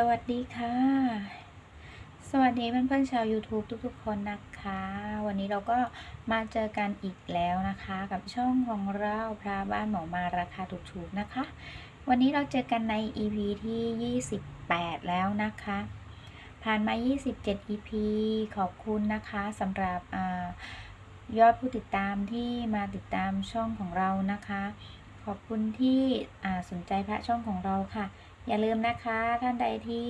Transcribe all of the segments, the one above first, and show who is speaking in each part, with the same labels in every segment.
Speaker 1: สวัสดีค่ะ สวัสดีเพื่อนๆชาว YouTube ทุกๆ คนนะคะ วันนี้เราก็มาเจอกันอีกแล้วนะคะ กับช่องของเราพระบ้านหมอมาราคาถูกๆนะคะ วันนี้เราเจอกันใน EP ที่ 28 แล้วนะคะ ผ่านมา 27 EP ขอบคุณนะคะสำหรับอยอดผู้ติดตามที่มาติดตามช่องของเรานะคะ ขอบคุณที่สนใจพระช่องของเราค่ะ อย่าลืมนะคะท่านใดที่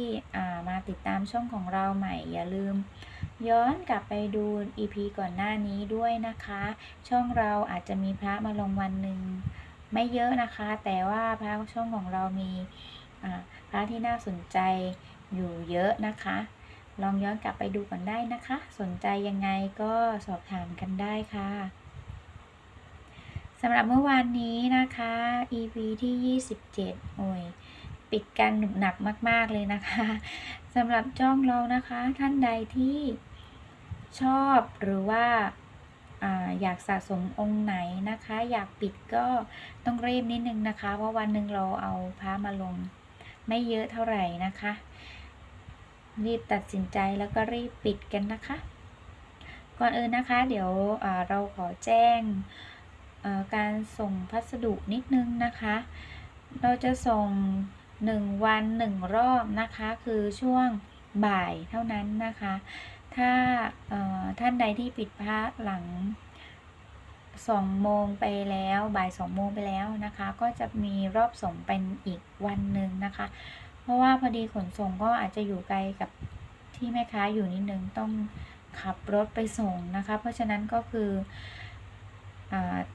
Speaker 1: มาติดตามช่องของเราใหม่ อย่าลืม ย้อนกลับไปดู EP ก่อนหน้านี้ด้วยนะคะ ช่องเราอาจจะมีพระมาลงวันหนึ่งไม่เยอะนะคะ แต่ว่าพระช่องของเรามีพระที่น่าสนใจอยู่เยอะนะคะ ลองย้อนกลับไปดูกันได้นะคะ สนใจยังไงก็สอบถามกันได้ค่ะสำหรับเมื่อวานนี้นะคะ EP ที่ 27 โอ้ย ปิดกันหนุบหนักมาก ๆ เลยนะคะสำหรับจ้องเรานะคะ ท่านใดที่ชอบหรือว่าอาอยากสะสมองค์ไหนนะคะ อยากปิดก็ต้องรีบนิดนึงนะคะ เพราะวันหนึ่งเราเอาพระมาลง ไม่เยอะเท่าไหร่นะคะ รีบตัดสินใจแล้วก็รีบปิดกันนะคะ ก่อนอื่นนะคะ เดี๋ยวเราขอแจ้งการส่งพัสดุนิดนึงนะคะ เราจะส่ง 1 วัน 1 รอบนะคะ คือช่วงบ่ายเท่านั้นนะคะ ถ้าท่านใดที่ปิดพระหลัง2โมงไปแล้วบ่าย2โมงไปแล้วนะคะ ก็จะมีรอบส่งเป็นอีกวันหนึ่งนะคะ เพราะว่าพอดีขนส่งก็อาจจะอยู่ไกลกับที่แม่ค้าอยู่นิดนึงต้องขับรถไปส่งนะคะ เพราะฉะนั้นก็คือ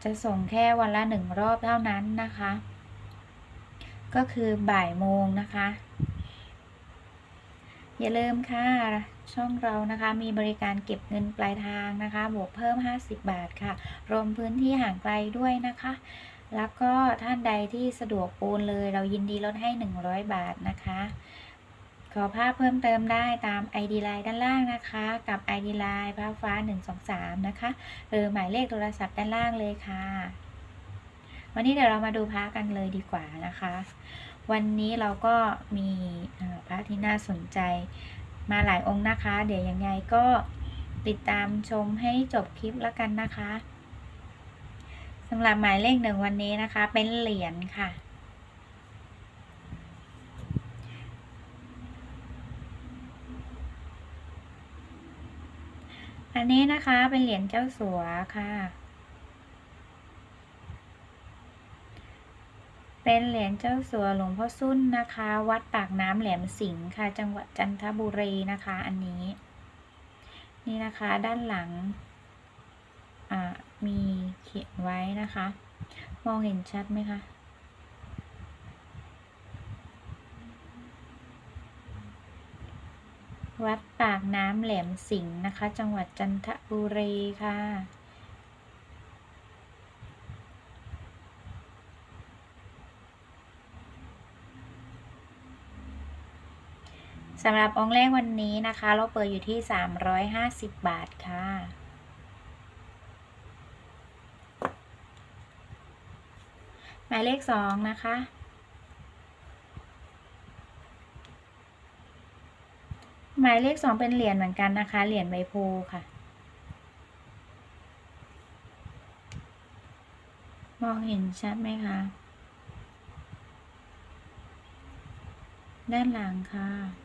Speaker 1: จะส่งแค่วันละหนึ่งรอบเท่านั้นนะคะ ก็คือบ่ายโมงนะคะ อย่าลืมค่ะ ช่องเรานะคะมีบริการเก็บเงินปลายทางนะคะ บวกเพิ่ม 50 บาทค่ะ รวมพื้นที่ห่างไกลด้วยนะคะ แล้วก็ท่านใดที่สะดวกโอนเลย เรายินดีลดให้ 100 บาทนะคะ ขอภาพเพิ่มเติมได้ตาม ID Line ด้านล่างนะคะ กับ ID Line ภาพฟ้า 123 นะคะหรือหมายเลขโทรศัพท์ด้านล่างเลยค่ะ วันนี้เดี๋ยวเรามาดูพระกันเลยดีกว่านะคะ วันนี้เราก็มีพระที่น่าสนใจมาหลายองค์นะคะ เดี๋ยวยังไงก็ติดตามชมให้จบคลิปแล้วกันนะคะสำหรับหมายเลขหนึ่งวันนี้นะคะ เป็นเหรียญค่ะ อันนี้นะคะเป็นเหรียญเจ้าสัวค่ะ เป็นเหรียญเจ้าสัวหลวงพ่อสุ้นนะคะ วัดปากน้ำแหลมสิงห์ค่ะ จังหวัดจันทบุรีนะคะ อันนี้ นี่นะคะด้านหลังมีเขียนไว้นะคะ มองเห็นชัดไหมคะวัดปากน้ำแหลมสิงห์นะคะ จังหวัดจันทบุรีค่ะ สำหรับองค์แรกวันนี้นะคะ เราเปิดอยู่ที่ 350 บาทค่ะ หมายเลขสองนะคะ หมายเลขสองเป็นเหรียญเหมือนกันนะคะ เหรียญใบโพค่ะ มองเห็นชัดไหมคะ ด้านหลังค่ะ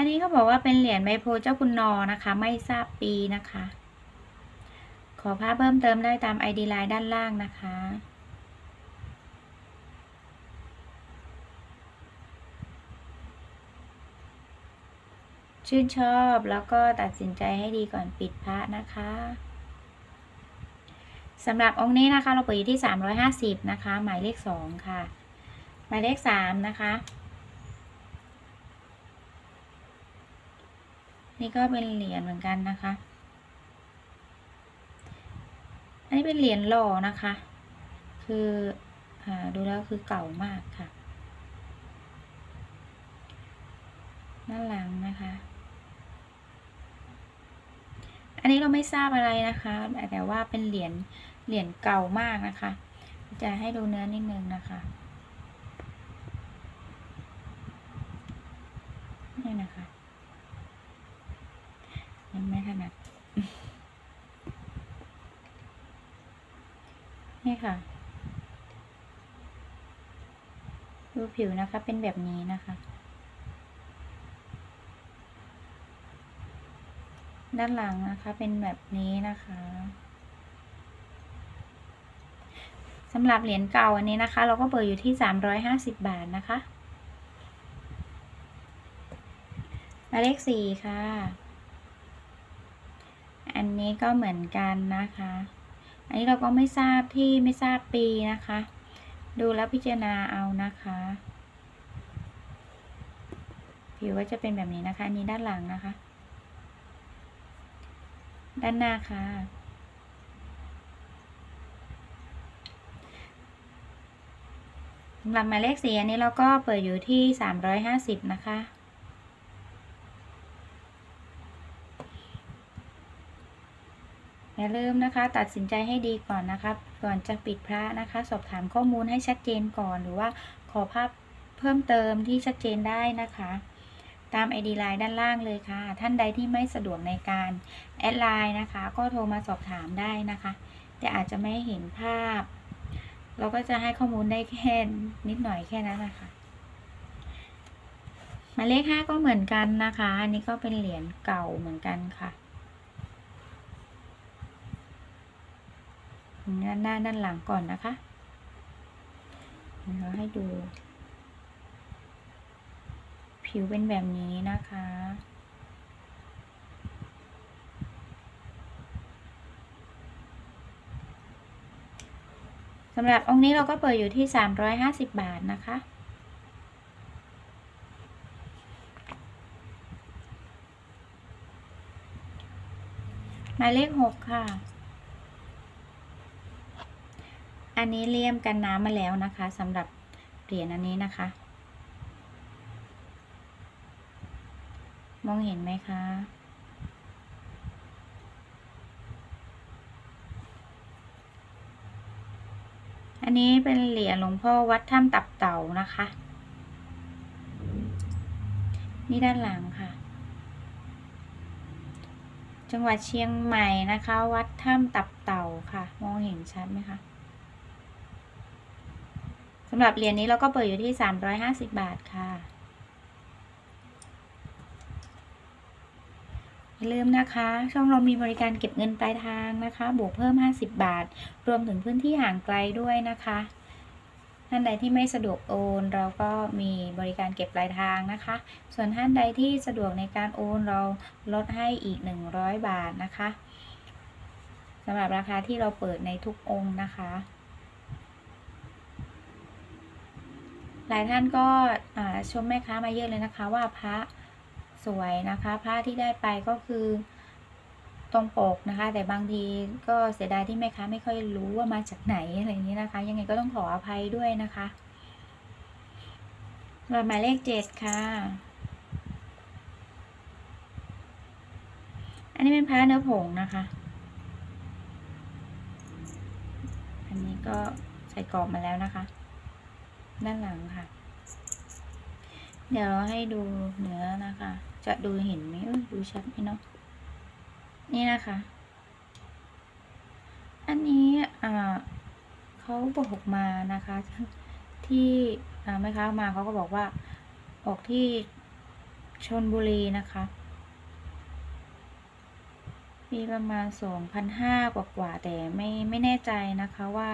Speaker 1: อันนี้เขาบอกว่าเป็นเหรียญใบโพเจ้าคุณนอนะคะ ไม่ทราบปีนะคะ ขอภาพเพิ่มเติมได้ตาม ID ไลน์ด้านล่างนะคะชื่นชอบแล้วก็ตัดสินใจให้ดีก่อนปิดพระนะคะสำหรับองค์นี้นะคะ เราเปิดอยู่ที่ 350 นะคะ หมายเลข 2 ค่ะ หมายเลข 3 นะคะ นี่ก็เป็นเหรียญเหมือนกันนะคะ อันนี้เป็นเหรียญหล่อนะคะ คืออดูแล้วคือเก่ามากค่ะหน้าหลังนะคะ อันนี้เราไม่ทราบอะไรนะคะ แต่ว่าเป็นเหรียญเหรียญเก่ามากนะคะ จะให้ดูเนื้อนิดนึงนะคะ นี่นะคะ ยังไม่ถนัด นี่ค่ะดูผิวนะคะ เป็นแบบนี้นะคะ ด้านหลังนะคะ เป็นแบบนี้นะคะสำหรับเหรียญเก่าอันนี้นะคะ เราก็เปิดอยู่ที่ 350 บาทนะคะหมายเลขสี่ค่ะ อันนี้ก็เหมือนกันนะคะ อันนี้เราก็ไม่ทราบที่ไม่ทราบปีนะคะ ดูแล้วพิจารณาเอานะคะ ผิวก็จะเป็นแบบนี้นะคะ อันนี้ด้านหลังนะคะ ด้านหน้าค่ะสำหรับหมายเลขสีอันนี้เราก็เปิดอยู่ที่ 350 นะคะ อย่าลืมนะคะ ตัดสินใจให้ดีก่อนนะคะก่อนจะปิดพระนะคะ สอบถามข้อมูลให้ชัดเจนก่อน หรือว่าขอภาพเพิ่มเติมที่ชัดเจนได้นะคะ ตาม ID ไลน์ด้านล่างเลยค่ะ ท่านใดที่ไม่สะดวกในการแอดไลน์นะคะ ก็โทรมาสอบถามได้นะคะ แต่อาจจะไม่เห็นภาพ เราก็จะให้ข้อมูลได้แค่นิดหน่อยแค่นั้นนะคะหมายเลขห้าก็เหมือนกันนะคะ อันนี้ก็เป็นเหรียญเก่าเหมือนกันค่ะ ด้านหน้าด้านหลังก่อนนะคะเราให้ดู ผิวเป็นแบบนี้นะคะสำหรับองค์นี้เราก็เปิดอยู่ที่ 350 บาทนะคะ หมายเลข 6 ค่ะ อันนี้เลี่ยมกันน้ำมาแล้วนะคะสำหรับเหรียญอันนี้นะคะ มองเห็นไหมคะอันนี้เป็นเหรียญหลวงพ่อวัดถ้ำตับเต่านะคะ นี่ด้านหลังค่ะ จังหวัดเชียงใหม่นะคะ วัดถ้ำตับเต่าค่ะ มองเห็นชัดไหมคะ สำหรับเหรียญนี้เราก็เปิดอยู่ที่ 350 บาทค่ะ อย่าลืมนะคะ ช่องเรามีบริการเก็บเงินปลายทางนะคะ บวกเพิ่ม 50 บาท รวมถึงพื้นที่ห่างไกลด้วยนะคะท่านใดที่ไม่สะดวกโอน เราก็มีบริการเก็บปลายทางนะคะ ส่วนท่านใดที่สะดวกในการโอนเราลดให้อีก 100 บาทนะคะสำหรับราคาที่เราเปิดในทุกองค์นะคะ หลายท่านก็ชมแม่ค้ามาเยอะเลยนะคะ ว่าพระสวยนะคะผ้าที่ได้ไปก็คือตรงปกนะคะ แต่บางทีก็เสียดายที่แม่ค้าไม่ค่อยรู้ว่ามาจากไหนอะไรอย่างนี้นะคะ ยังไงก็ต้องขออภัยด้วยนะคะหมายเลขเจ็ดค่ะ อันนี้เป็นผ้าเนื้อผงนะคะ อันนี้ก็ใส่กรอบมาแล้วนะคะ ด้านหลังค่ะ เดี๋ยวเราให้ดูเนื้อนะคะ จะดูเห็นไหมดูชัดไหมเนาะนี่นะคะ อันนี้อ่าเขาบอกมานะคะ ที่อ่าแม่ค้ามาเขาก็บอกว่าออกที่ชนบุรีนะคะ มีประมาณสองพันห้ากว่ากว่าแต่ไม่ไม่แน่ใจนะคะว่า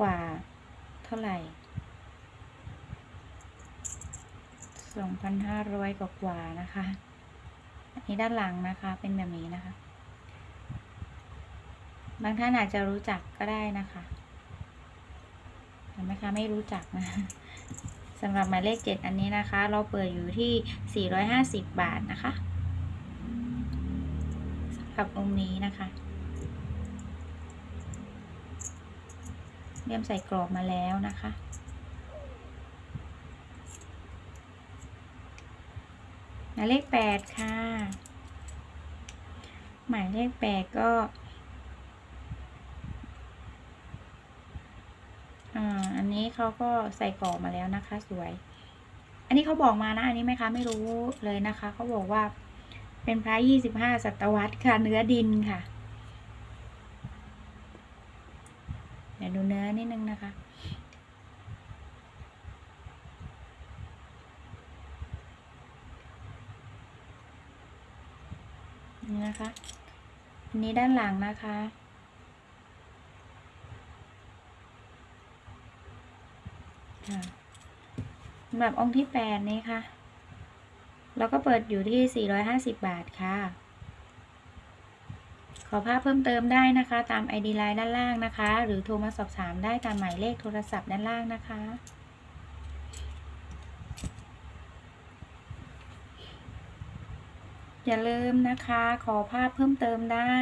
Speaker 1: กว่าเท่าไหร่ สองพันห้าร้อยกว่าๆนะคะ อันนี้ด้านหลังนะคะเป็นแบบนี้นะคะ บางท่านอาจจะรู้จักก็ได้นะคะเห็นไหมคะไม่รู้จักนะสำหรับหมายเลขเจ็ดอันนี้นะคะ เราเปิดอยู่ที่สี่ร้อยห้าสิบบาทนะคะสำหรับองค์นี้นะคะเรียมใส่กรอบมาแล้วนะคะ หมายเลขแปดค่ะ หมายเลขแปดก็อันนี้เขาก็ใส่กรอบมาแล้วนะคะสวย อันนี้เขาบอกมานะ อันนี้ไหมคะไม่รู้เลยนะคะ เขาบอกว่าเป็นพระยี่สิบห้าศตวรรษค่ะ เนื้อดินค่ะ เดี๋ยวดูเนื้อนิดนึงนะคะ นี่นะคะ อันนี้ด้านหลังนะคะ สำหรับองค์ที่แปดนี้ค่ะ เราก็เปิดอยู่ที่ 450 บาทค่ะ ขอภาพเพิ่มเติมได้นะคะ ตาม ID ไลน์ด้านล่างนะคะ หรือโทรมาสอบถามได้ตามหมายเลขโทรศัพท์ด้านล่างนะคะ อย่าลืมนะคะ ขอภาพเพิ่มเติมได้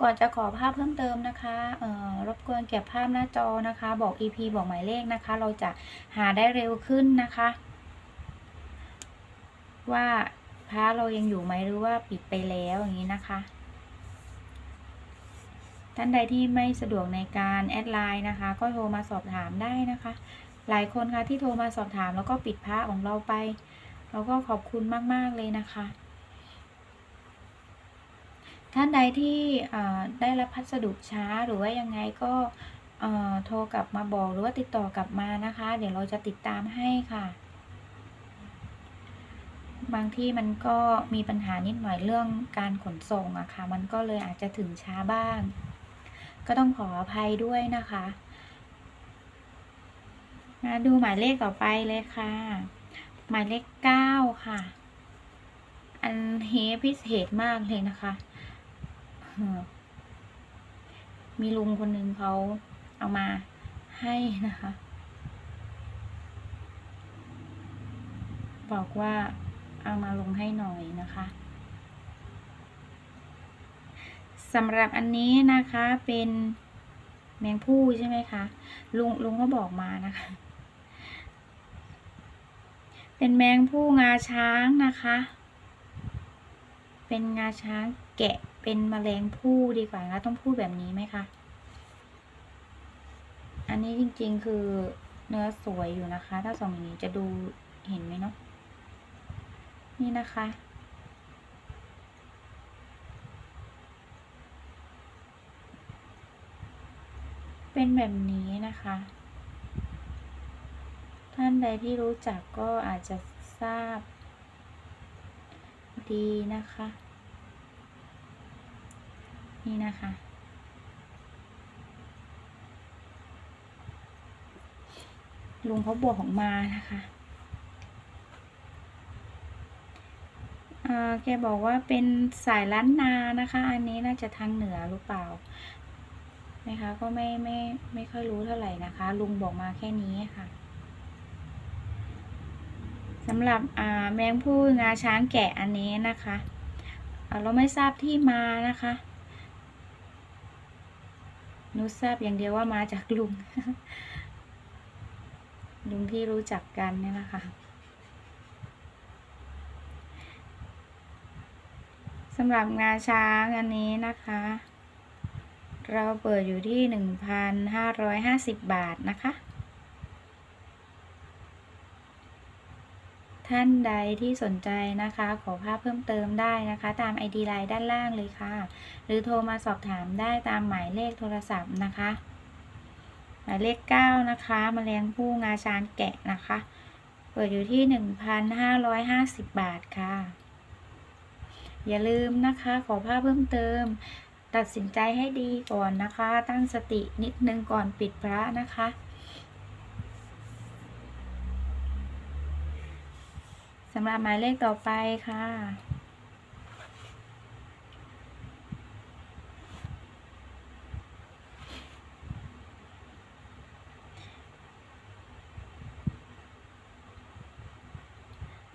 Speaker 1: ก่อนจะขอภาพเพิ่มเติมนะคะเอ่อรบกวนเก็บภาพหน้าจอนะคะ บอก EP บอกหมายเลขนะคะ เราจะหาได้เร็วขึ้นนะคะ ว่าพระเรายังอยู่ไหมหรือว่าปิดไปแล้วอย่างนี้นะคะ ท่านใดที่ไม่สะดวกในการแอดไลน์นะคะ ก็โทรมาสอบถามได้นะคะ หลายคนค่ะที่โทรมาสอบถามแล้วก็ปิดพระของเราไป เราก็ขอบคุณมาก ๆ เลยนะคะ ท่านใดที่ได้รับพัสดุช้าหรือว่ายังไงก็โทรกลับมาบอกหรือว่าติดต่อกลับมานะคะ เดี๋ยวเราจะติดตามให้ค่ะ บางที่มันก็มีปัญหานิดหน่อยเรื่องการขนส่งอะค่ะ มันก็เลยอาจจะถึงช้าบ้าง ก็ต้องขออภัยด้วยนะคะมาดูหมายเลขต่อไปเลยค่ะ หมายเลขเก้าค่ะ อันเฮพิเศษมากเลยนะคะ มีลุงคนหนึ่งเขาเอามาให้นะคะ บอกว่าเอามาลงให้หน่อยนะคะสำหรับอันนี้นะคะเป็นแมงผู้ใช่ไหมคะ ลุงลุงก็บอกมานะคะ เป็นแมงผู้งาช้างนะคะ เป็นงาช้างแกะ เป็นมแมลงผู้ดีกว่านะต้องพูดแบบนี้ไหมคะ อันนี้จริงๆคือเนื้อสวยอยู่นะคะ ถ้าส่องอย่างนี้จะดูเห็นไหมเนาะนี่นะคะ เป็นแบบนี้นะคะ ท่านใดที่รู้จักก็อาจจะทราบดีนะคะ นี่นะคะ ลุงเขาบวกออกมานะคะแกบอกว่าเป็นสายล้านนานะคะ อันนี้น่าจะทางเหนือหรือเปล่า นะคะ ก็ไม่ไม่ไม่ค่อยรู้เท่าไหร่นะคะ ลุงบอกมาแค่นี้ค่ะสำหรับแมงผู้งาช้างแกะอันนี้นะคะ เราไม่ทราบที่มานะคะ นุทราบอย่างเดียวว่ามาจากลุง ลุงที่รู้จักกันเนี่ยนะคะสำหรับงาช้างอันนี้นะคะ เราเปิดอยู่ที่ 1,550 บาทนะคะ ท่านใดที่สนใจนะคะ ขอภาพเพิ่มเติมได้นะคะ ตาม ID ไลน์ด้านล่างเลยค่ะ หรือโทรมาสอบถามได้ตามหมายเลขโทรศัพท์นะคะ หมายเลข 9 นะคะมแมลงผู้งาช้างแกะนะคะ เปิดอยู่ที่ 1,550 บาทค่ะ อย่าลืมนะคะ ขอภาพเพิ่มเติม ตัดสินใจให้ดีก่อนนะคะ ตั้งสตินิดนึงก่อนปิดพระนะคะำหรับหมายเลขต่อไปค่ะ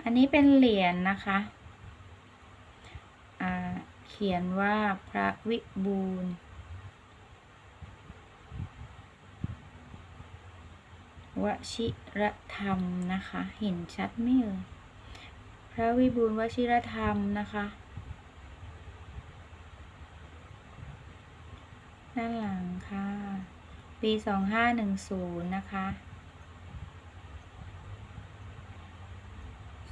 Speaker 1: อันนี้เป็นเหรียญนะคะเขียนว่าพระวิบูลวชิรธรรมนะคะ เห็นชัดไหมเอ่ย พระวิบูลวชิรธรรมนะคะ ด้านหลังค่ะ ปีสองห้าหนึ่งศูนย์นะคะ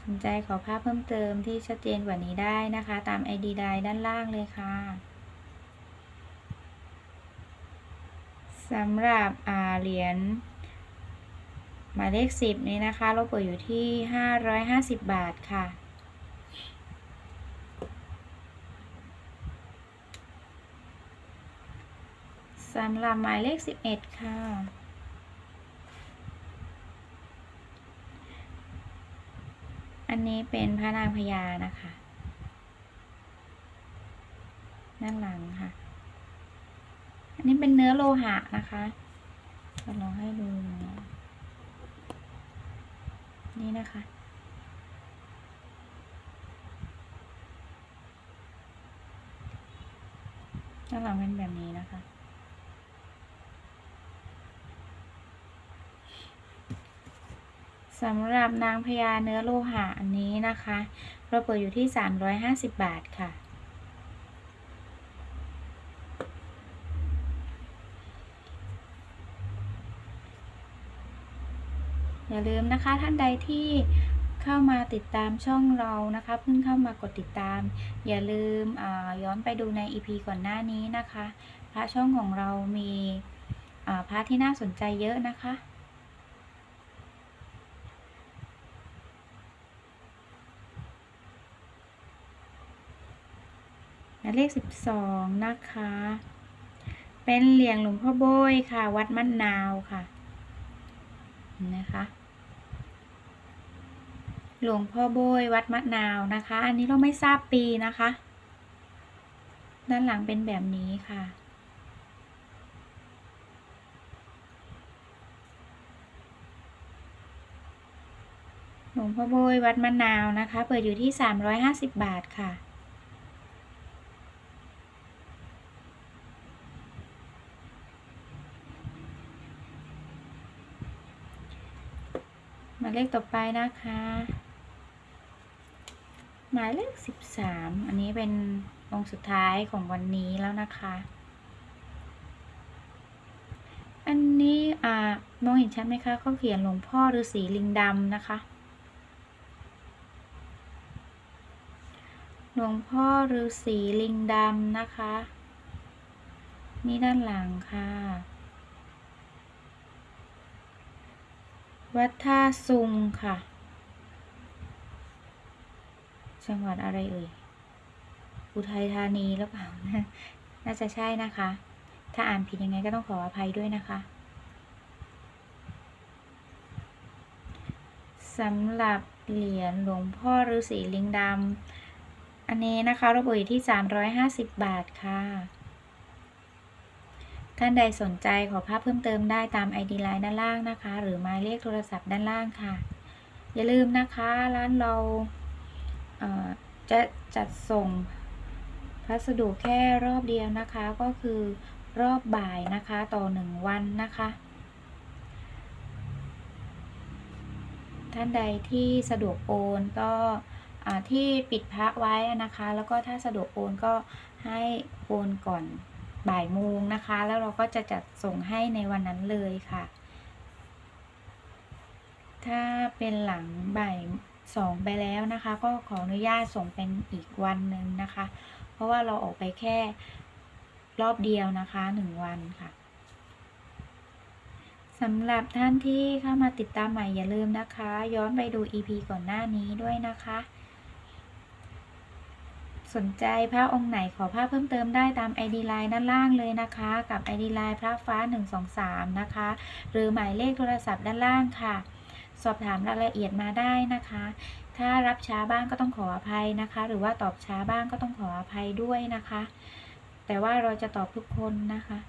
Speaker 1: สนใจขอภาพเพิ่มเติมที่ชัดเจนกว่านี้ได้นะคะ ตาม ID ไลน์ด้านล่างเลยค่ะสำหรับอาเหรียญ หมายเลข 10 นี้นะคะเราเปิดอยู่ที่ 550 บาทค่ะ สำหรับหมายเลข 11 ค่ะ อันนี้เป็นพระนางพญานะคะด้านหลังค่ะ อันนี้เป็นเนื้อโลหะนะคะจะลองให้ดูนะ นี่นะคะ ด้านหลังเป็นแบบนี้นะคะ สำหรับนางพญาเนื้อโลหะอันนี้นะคะ เราเปิดอยู่ที่ 350 บาทค่ะ อย่าลืมนะคะท่านใดที่เข้ามาติดตามช่องเรานะคะเพิ่งเข้ามากดติดตาม อย่าลืมย้อนไปดูใน EP ก่อนหน้านี้นะคะ พระช่องของเรามีพระที่น่าสนใจเยอะนะคะหมายเลขสิบสองนะคะ เป็นเหรียญหลวงพ่อโบยค่ะ วัดมะนาวค่ะ นะคะหลวงพ่อโบยวัดมะนาวนะคะ อันนี้เราไม่ทราบปีนะคะ ด้านหลังเป็นแบบนี้ค่ะ หลวงพ่อโบยวัดมะนาวนะคะ เปิดอยู่ที่ 350 บาทค่ะายเลขต่อไปนะคะ หมายเลขสิบสามอันนี้เป็นองค์สุดท้ายของวันนี้แล้วนะคะ อันนี้อ่ามองเห็นชัดไหมคะเขาเขียนหลวงพ่อฤาษีลิงดำนะคะ หลวงพ่อฤาษีลิงดำนะคะ นี่ด้านหลังค่ะ วัดท่าซุงค่ะ จังหวัดอะไรเอ่ย อุทัยธานีหรือเปล่า น่าจะใช่นะคะ ถ้าอ่านผิดยังไงก็ต้องขออภัยด้วยนะคะ สำหรับเหรียญหลวงพ่อฤาษีลิงดำ อันนี้นะคะระบุอยู่ที่ 350 บาทค่ะ ท่านใดสนใจขอภาพเพิ่มเติมได้ตาม ID ไลน์ด้านล่างนะคะ หรือหมายเลขโทรศัพท์ด้านล่างค่ะ อย่าลืมนะคะร้านเราเจะจัดส่งพัสดุแค่รอบเดียวนะคะก็คือรอบบ่ายนะคะต่อหนึ่งวันนะคะ ท่านใดที่สะดวกโอนก็ที่ปิดพระไว้นะคะ แล้วก็ถ้าสะดวกโอนก็ให้โอนก่อน บ่ายโมงนะคะ แล้วเราก็จะจัดส่งให้ในวันนั้นเลยค่ะ ถ้าเป็นหลังบ่ายสองไปแล้วนะคะ ก็ขออนุญาตส่งเป็นอีกวันหนึ่งนะคะ เพราะว่าเราออกไปแค่รอบเดียวนะคะหนึ่งวันค่ะสำหรับท่านที่เข้ามาติดตามใหม่อย่าลืมนะคะ ย้อนไปดู EP ก่อนหน้านี้ด้วยนะคะ สนใจพระองค์ไหนขอภาพเพิ่มเติมได้ตาม ID Line ด้านล่างเลยนะคะ กับ ID Line พระฟ้า 123 นะคะ หรือหมายเลขโทรศัพท์ด้านล่างค่ะ สอบถามรายละเอียดมาได้นะคะ ถ้ารับช้าบ้างก็ต้องขออภัยนะคะ หรือว่าตอบช้าบ้างก็ต้องขออภัยด้วยนะคะ แต่ว่าเราจะตอบทุกคนนะคะ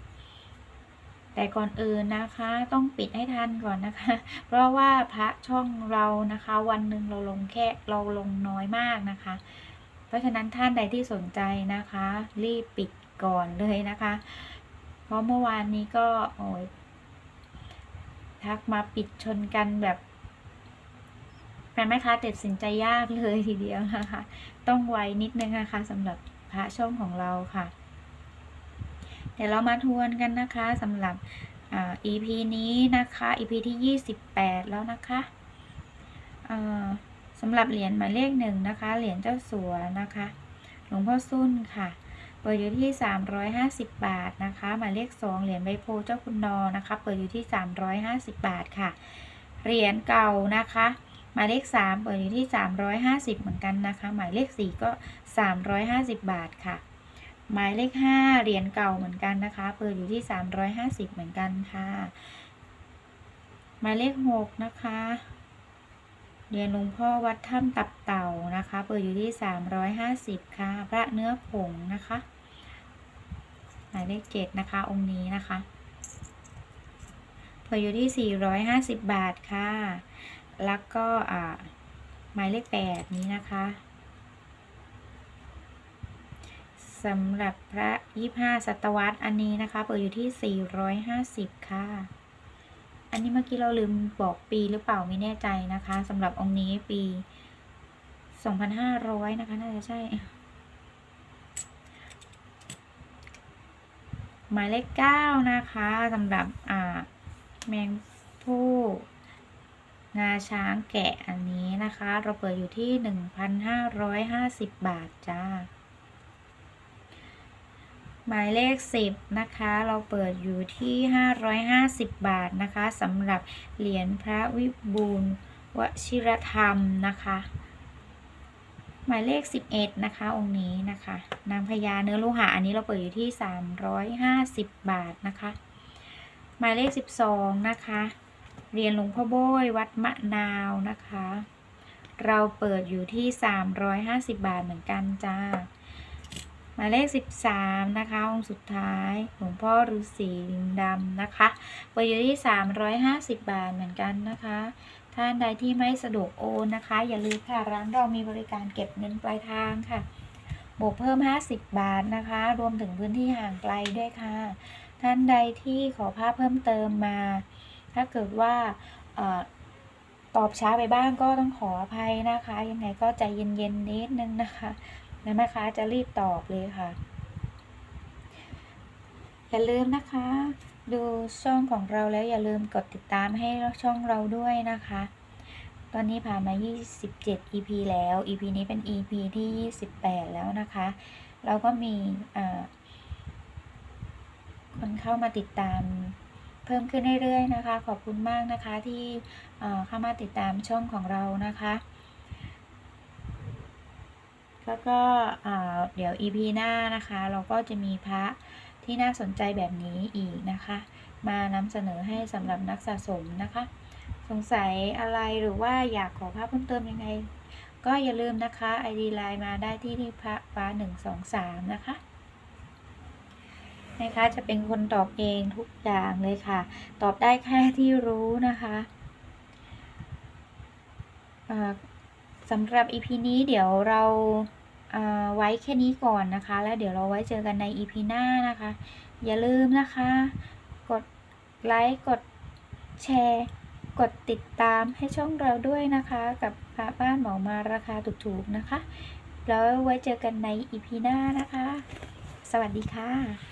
Speaker 1: แต่ก่อนอื่นนะคะต้องปิดให้ทันก่อนนะคะ เพราะว่าพระช่องเรานะคะ วันหนึ่งเราลงแค่เราลงน้อยมากนะคะ ราะฉะนั้นท่านใดที่สนใจนะคะ รีบปิดก่อนเลยนะคะ เพราะเมื่อวานนี้ก็โอ้ยทักมาปิดชนกันแบบแม่แม่ค้าตัดสินใจยากเลยทีเดียวนะคะ ต้องไวนิดนึงนะคะสำหรับพระช่องของเราค่ะ เดี๋ยวเรามาทวนกันนะคะสำหรับอ EP นี้นะคะ EP ที่ 28 แล้วนะคะ สำหรับเหรียญหมายเลขหนึ่งนะคะ เหรียญเจ้าสัวนะคะ หลวงพ่อสุ้นค่ะ เปิดอยู่ที่ 350 บาทนะคะ หมายเลขสองเหรียญใบโพเจ้าคุณนอนะคะ เปิดอยู่ที่ 350 บาทค่ะ เหรียญเก่านะคะ หมายเลข3เปิดอยู่ที่ 350 เหมือนกันนะคะ หมายเลข4ก็ 350 บาทค่ะ หมายเลข5เหรียญเก่าเหมือนกันนะคะ เปิดอยู่ที่ 350 เหมือนกันค่ะ หมายเลข6นะคะ เรียญหลวงพ่อวัดถ้ำตับเต่านะคะ เปิดอยู่ที่ 350 ค่ะ พระเนื้อผงนะคะ หมายเลข7นะคะ องค์นี้นะคะ เปิดอยู่ที่ 450 บาทค่ะ แล้วก็อ่าหมายเลข8นี้นะคะสำหรับพระ 25ศตวรรษอันนี้นะคะ เปิดอยู่ที่ 450 ค่ะ อันนี้เมื่อกี้เราลืมบอกปีหรือเปล่าไม่แน่ใจนะคะสำหรับองค์นี้ปี 2,500 นะคะ น่าจะใช่ หมายเลข 9 นะคะสำหรับอ่าแมงผู้งาช้างแกะอันนี้นะคะ เราเปิดอยู่ที่ 1,550 บาทจ้า หมายเลข 10 นะคะ เราเปิดอยู่ที่ 550 บาทนะคะสำหรับเหรียญพระวิบูลวชิรธรรมนะคะ หมายเลข 11 นะคะ องค์นี้นะคะนางพญาเนื้อโลหะอันนี้เราเปิดอยู่ที่ 350 บาทนะคะ หมายเลข 12 นะคะเหรียญหลวงพ่อโบยวัดมะนาวนะคะ เราเปิดอยู่ที่ 350 บาทเหมือนกันจ้า หมายเลข 13 นะคะ องค์สุดท้ายหลวงพ่อฤาษีลิงดำนะคะเปิดอยู่ที่ 350 บาทเหมือนกันนะคะ ท่านใดที่ไม่สะดวกโอนนะคะ อย่าลืมค่ะร้านเรามีบริการเก็บเงินปลายทางค่ะ บวกเพิ่ม 50 บาทนะคะ รวมถึงพื้นที่ห่างไกลด้วยค่ะ ท่านใดที่ขอภาพเพิ่มเติมมา ถ้าเกิดว่าออตอบช้าไปบ้างก็ต้องขออภัยนะคะ ยังไงก็ใจเย็นๆนิดนึงนะคะ แล้วแม่ค้าจะรีบตอบเลยค่ะ อย่าลืมนะคะ ดูช่องของเราแล้วอย่าลืมกดติดตามให้ช่องเราด้วยนะคะ ตอนนี้ผ่านมา 27 EP แล้ว EP นี้เป็น EP ที่ 28 แล้วนะคะ เราก็มีคนเข้ามาติดตามเพิ่มขึ้นเรื่อยๆนะคะ ขอบคุณมากนะคะที่เข้ามาติดตามช่องของเรานะคะ แล้วก็เดี๋ยว EP หน้านะคะ เราก็จะมีพระที่น่าสนใจแบบนี้อีกนะคะ มานำเสนอให้สำหรับนักสะสมนะคะ สงสัยอะไรหรือว่าอยากขอภาพเพิ่มเติมยังไง ก็อย่าลืมนะคะ ID ไลน์มาได้ที่ที่พระฟ้าหนึ่งสองสามนะคะนะคะจะเป็นคนตอบเองทุกอย่างเลยค่ะ ตอบได้แค่ที่รู้นะคะ สำหรับ EP นี้เดี๋ยวเราาไว้แค่นี้ก่อนนะคะ แล้วเดี๋ยวเราไว้เจอกันใน EP หน้านะคะ อย่าลืมนะคะ กดไลค์ กดแชร์ กดติดตามให้ช่องเราด้วยนะคะ กับพระบ้านหมอมาราคาถูกๆนะคะ แล้วไว้เจอกันใน EP หน้านะคะ สวัสดีค่ะ